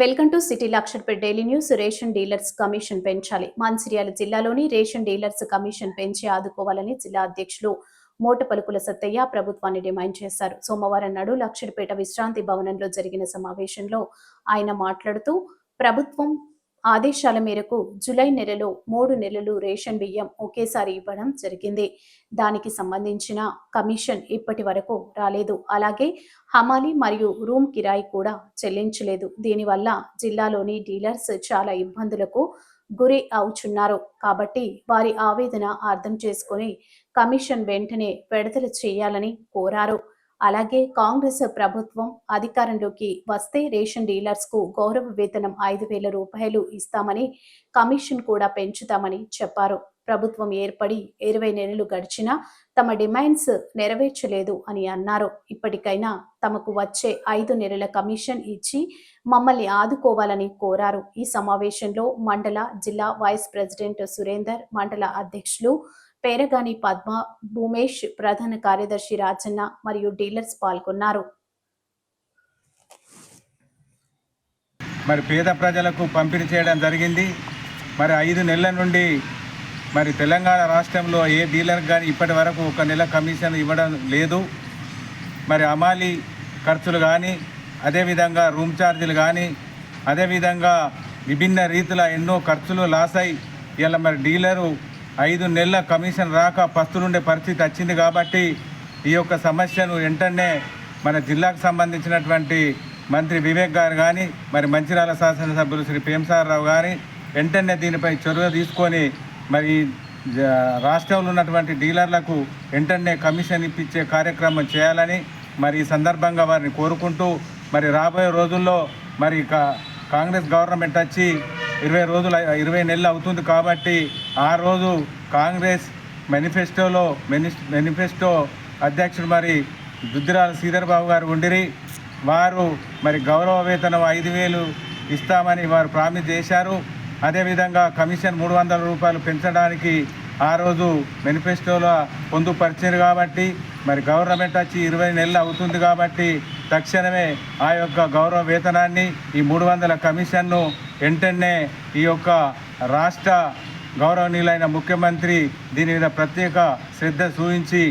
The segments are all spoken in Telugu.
Welcome to city Laksharpet daily news. Ration dealers commission పెంచాలి. మంచిర్యాల జిల్లాలోని రేషన్ డీలర్స్ కమిషన్ పెంచి ఆదుకోవాలని జిల్లా అధ్యక్షులు మోట పలుకుల సత్తయ్య ప్రభుత్వాన్ని డిమాండ్ చేశారు. సోమవారం నాడు లక్షర్పేట విశ్రాంతి భవనంలో జరిగిన సమావేశంలో ఆయన మాట్లాడుతూ ప్రభుత్వం ఆదేశాల మేరకు జులై నెలలో మూడు నెలలు రేషన్ బియ్యం ఒకేసారి ఇవ్వడం జరిగింది. దానికి సంబంధించిన కమిషన్ ఇప్పటి వరకు రాలేదు. అలాగే హమాలి మరియు రూమ్ కిరాయి కూడా చెల్లించలేదు. దీనివల్ల జిల్లాలోని డీలర్స్ చాలా ఇబ్బందులకు గురి అవుచున్నారు. కాబట్టి వారి ఆవేదన అర్థం చేసుకొని కమిషన్ వెంటనే విడుదల చేయాలని కోరారు. అలాగే కాంగ్రెస్ ప్రభుత్వం అధికారంలోకి వస్తే రేషన్ డీలర్స్కు గౌరవ వేతనం ఐదు వేల రూపాయలు ఇస్తామని కమిషన్ కూడా పెంచుతామని చెప్పారు. ప్రభుత్వం ఏర్పడి ఇరవై నెలలు గడిచినా తమ డిమాండ్స్ నెరవేర్చలేదు అని అన్నారు. ఇప్పటికైనా తమకు వచ్చే ఐదు నెలల కమిషన్ ఇచ్చి మమ్మల్ని ఆదుకోవాలని కోరారు. ఈ సమావేశంలో మండల జిల్లా వైస్ ప్రెసిడెంట్ సురేందర్ మండల అధ్యక్షులు పేరగాని పద్మ భూమేష్ ప్రధాన కార్యదర్శి రాజన్న మరియు డీలర్స్ పాల్గొన్నారు. మరి పేద ప్రజలకు పంపిణీ చేయడం జరిగింది. మరి ఐదు నెలల నుండి మరి తెలంగాణ రాష్ట్రంలో ఏ డీలర్ కానీ ఇప్పటి వరకు ఒక నెల కమిషన్ ఇవ్వడం లేదు. మరి అమాలి ఖర్చులు కానీ అదేవిధంగా రూమ్ ఛార్జీలు కానీ అదేవిధంగా విభిన్న రీతిలో ఎన్నో ఖర్చులు లాస్ అయి ఇలా మరి డీలరు ఐదు నెలల కమిషన్ రాక పస్తులుండే పరిస్థితి వచ్చింది కాబట్టి ఈ యొక్క సమస్యను వెంటనే మన జిల్లాకు సంబంధించినటువంటి మంత్రి వివేక్ గారు కానీ మరి మంచిర్యాల శాసనసభ్యులు శ్రీ ప్రేమసాగర్ రావు వెంటనే దీనిపై చొరవ తీసుకొని మరి జ- రాష్ట్రంలో ఉన్నటువంటి డీలర్లకు వెంటనే కమిషన్ ఇప్పించే కార్యక్రమం చేయాలని మరి ఈ సందర్భంగా వారిని కోరుకుంటూ మరి రాబోయే రోజుల్లో మరి కా- కాంగ్రెస్ గవర్నమెంట్ వచ్చి ఇరవై రోజులు ఇరవై నెలలు అవుతుంది కాబట్టి ఆ రోజు కాంగ్రెస్ మేనిఫెస్టోలో మేనిఫెస్టో అధ్యక్షుడు మరి దుద్దిరాల శ్రీధర్ బాబు గారు ఉండిరి. వారు మరి గౌరవ వేతనం ఐదు వేలు ఇస్తామని వారు ప్రామిస్ చేశారు. అదేవిధంగా కమిషన్ మూడు వందల రూపాయలు పెంచడానికి ఆ రోజు మేనిఫెస్టోలో పొందుపరిచారు కాబట్టి మరి గవర్నమెంట్ వచ్చి ఇరవై నెలలు అవుతుంది కాబట్టి తక్షణమే ఆ యొక్క గౌరవ వేతనాన్ని ఈ మూడు వందల కమిషన్ను వెంటనే ఈ యొక్క రాష్ట్ర గౌరవనీయులైన ముఖ్యమంత్రి దీని మీద ప్రత్యేక శ్రద్ధ చూపించి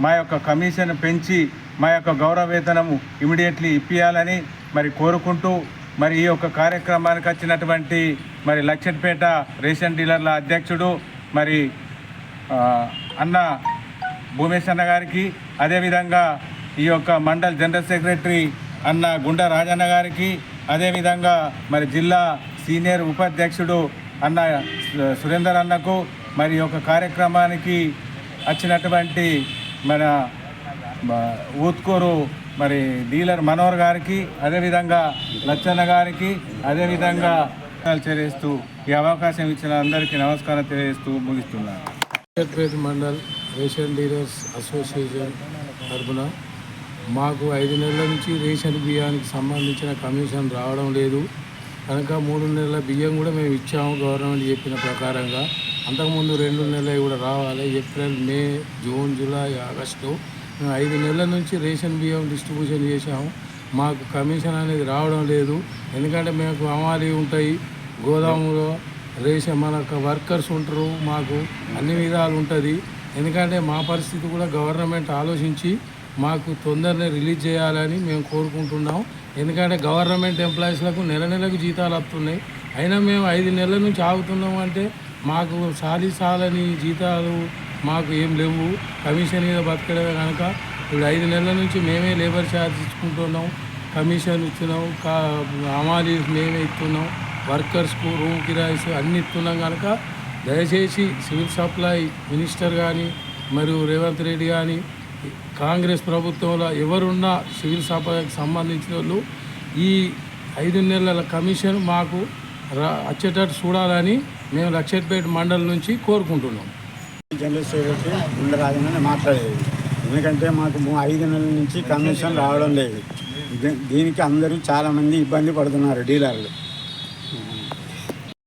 మా యొక్క కమిషన్ పెంచి మా యొక్క గౌరవ వేతనము ఇమీడియట్లీ ఇప్పియాలని మరి కోరుకుంటూ మరి ఈ యొక్క కార్యక్రమానికి వచ్చినటువంటి మరి లక్షట్పేట రేషన్ డీలర్ల అధ్యక్షుడు మరి అన్న భూమేష్ అన్న గారికి అదేవిధంగా ఈ యొక్క మండల్ జనరల్ సెక్రటరీ అన్న గుండా రాజన్న గారికి అదేవిధంగా మరి జిల్లా సీనియర్ ఉపాధ్యక్షుడు అన్న సురేందర్ అన్నకు మరి ఒక కార్యక్రమానికి వచ్చినటువంటి మన ఊత్కూరు మరి డీలర్ మనోహర్ గారికి అదేవిధంగా లచ్చన్న గారికి అదేవిధంగా చేరేస్తూ ఈ అవకాశం ఇచ్చిన అందరికీ నమస్కారం తెలియజేస్తూ ముగిస్తున్నాను. Secretary mandal ration dealers association తరఫున మాకు ఐదు నెలల నుంచి రేషన్ బియ్యానికి సంబంధించిన కమిషన్ రావడం లేదు. కనుక మూడు నెలల బియ్యం కూడా మేము ఇచ్చాము గవర్నమెంట్ చెప్పిన ప్రకారంగా. అంతకుముందు రెండు నెలలు కూడా రావాలి. April May June July August మేము ఐదు నెలల నుంచి రేషన్ బియ్యం డిస్ట్రిబ్యూషన్ చేశాము. మాకు కమిషన్ అనేది రావడం లేదు. ఎందుకంటే మేము అమాలి ఉంటాయి. గోదాములో రేషన్ మన వర్కర్స్ ఉంటారు. మాకు అన్ని విధాలు ఉంటుంది. ఎందుకంటే మా పరిస్థితి కూడా గవర్నమెంట్ ఆలోచించి మాకు తొందరనే రిలీజ్ చేయాలని మేము కోరుకుంటున్నాం. ఎందుకంటే గవర్నమెంట్ ఎంప్లాయీస్లకు నెల నెలకు జీతాలు వస్తున్నాయి. అయినా మేము ఐదు నెలల నుంచి ఆగుతున్నాం అంటే మాకు సాలి సాలని జీతాలు మాకు ఏం లేవు. కమిషన్ మీద బతకడమే కనుక ఇప్పుడు ఐదు నెలల నుంచి మేమే లేబర్ ఛార్జ్ ఇచ్చుకుంటున్నాం. కమిషన్ ఇస్తున్నాం. కా అమాలి మేమే ఇస్తున్నాం. వర్కర్స్కు రూమ్ కిరాయిస్ అన్ని ఇస్తున్నాం కనుక దయచేసి సివిల్ సప్లై మినిస్టర్ కానీ మరియు రేవంత్ రెడ్డి కానీ కాంగ్రెస్ ప్రభుత్వంలో ఎవరున్నా సివిల్ సప్లైకి సంబంధించిన వాళ్ళు ఈ ఐదు నెలల కమిషన్ మాకు వచ్చేటట్టు చూడాలని మేము లక్షట్పేట మండలం నుంచి కోరుకుంటున్నాం. జనరేషన్ సెక్రటరీ ఉండరాజని మాట్లాడేది. ఎందుకంటే మాకు ఐదు నెలల నుంచి కమిషన్ రావడం లేదు. దీనికి అందరూ చాలామంది ఇబ్బంది పడుతున్నారు డీలర్లు.